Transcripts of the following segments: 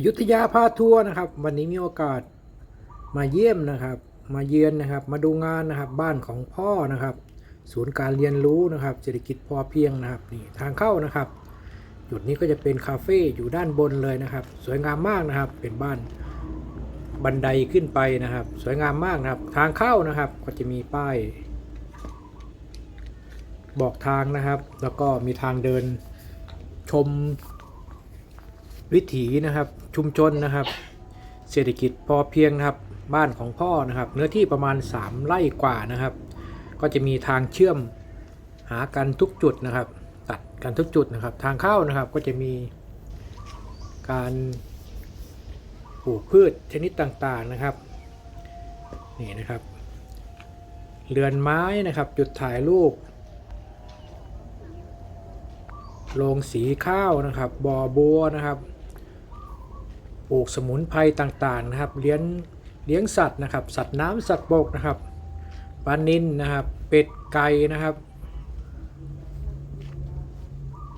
อยุธยาพาทัวร์นะครับ วันนี้มีโอกาสมาเยี่ยมนะครับ มาเยือนนะครับ มาดูงานนะครับบ้านของพ่อนะครับ ศูนย์การเรียนรู้นะครับเศรษฐกิจพอเพียงนะครับนี่ทางเข้านะครับ จุดนี้ก็จะเป็นคาเฟ่อยู่ด้านบนเลยนะครับ สวยงามมากนะครับ เป็นบ้านบันไดขึ้นไปนะครับ สวยงามมากนะครับ ทางเข้านะครับก็จะมีป้าย บอกทางนะครับ แล้วก็มีทางเดินชมวิถีนะครับ ชุมชนนะครับ เศรษฐกิจพอเพียงนะครับบ้านของพ่อนะครับ เนื้อที่ประมาณ 3 ไร่กว่านะครับ ก็จะมีทางเชื่อมหากันทุกจุดนะครับ ตัดกันทุกจุดนะครับ ทางเข้านะครับก็จะมีการปลูกพืชชนิดต่างๆนะครับนี่นะครับเรือนไม้นะครับ จุดถ่ายรูปโรงสีข้าวนะครับบ่อบัวนะครับ ปลูกสมุนไพรต่างๆนะครับ เลี้ยงเลี้ยงสัตว์นะครับ สัตว์น้ำสัตว์บกนะครับปลานิลนะครับ เป็ดไก่นะครับ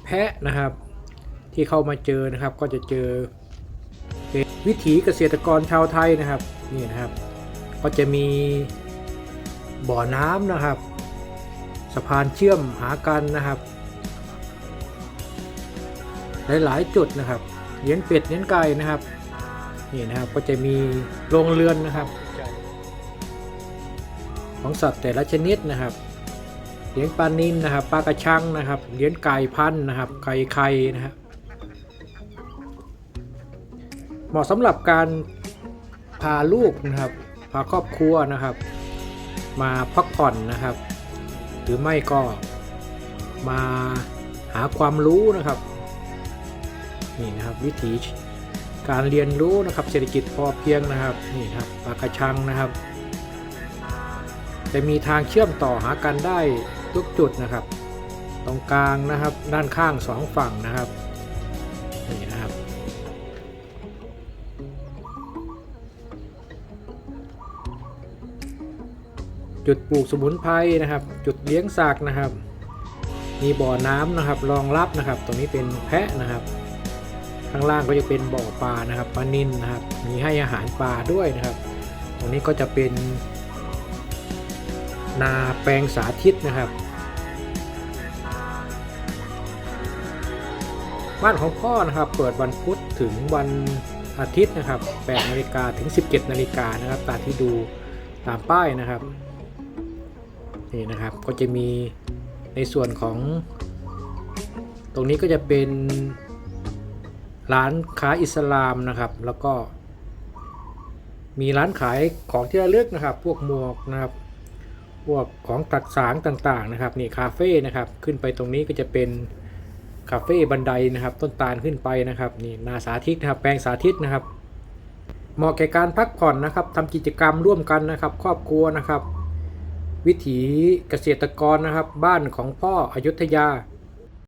แพะนะครับที่เข้ามาเจอนะครับ ก็จะเจอเป็นวิถีเกษตรกรชาวไทยนะครับนี่นะครับ ก็จะมีบ่อน้ำนะครับ สะพานเชื่อมหากันนะครับ หลายๆจุดนะครับเลี้ยงเป็ดเลี้ยงไก่นะครับ นี่นะครับก็จะมีโรงเรือนนะครับ ของสัตว์แต่ละชนิดนะครับเลี้ยงปลานิลนะครับปลากระชังนะครับเลี้ยงไก่พันธุ์นะครับไก่ไข่นะครับเหมาะสำหรับการพาลูกนะครับ พาครอบครัวนะครับ มาพักผ่อนนะครับ หรือไม่ก็มาหาความรู้นะครับ นี่นะครับวิถี การเรียนรู้นะครับเศรษฐกิจพอเพียงนะครับนี่ครับปากกระชังนะครับ จะมีทางเชื่อมต่อหากันได้ทุกจุดนะครับ ตรงกลางนะครับด้านข้างสองฝั่งนะครับนี่นะครับจุดปลูกสมุนไพรนะครับ จุดเลี้ยงสัตว์นะครับ มีบ่อน้ำนะครับรองรับนะครับ ตรงนี้เป็นแพะนะครับ ข้างล่างก็จะเป็นบ่อปลานะครับปลานิลนะครับ มีให้อาหารปลาด้วยนะครับ ตรงนี้ก็จะเป็น นาแปลงสาธิตนะครับ บ้านของพ่อนะครับ เปิดวันพุธถึงวันอาทิตย์นะครับ8นาฬิกาถึง 17นาฬิกานะครับ ตามที่ดูตามป้ายนะครับนี่นะครับก็จะมีในส่วนของ ตรงนี้ก็จะเป็น ร้านค้าอิสลามนะครับ แล้วก็มีร้านขายของที่ระลึกนะครับ พวกหมวกนะครับ พวกของตัดสางต่างๆนะครับ นี่คาเฟ่นะครับ ขึ้นไปตรงนี้ก็จะเป็นคาเฟ่บันไดนะครับ ต้นตาลขึ้นไปนะครับ นี่นาสาธิตนะครับ แปลงสาธิตนะครับ เหมาะแก่การพักผ่อนนะครับทำกิจกรรมร่วมกันนะครับ ครอบครัวนะครับ วิถีเกษตรกรนะครับ บ้านของพ่ออยุธยา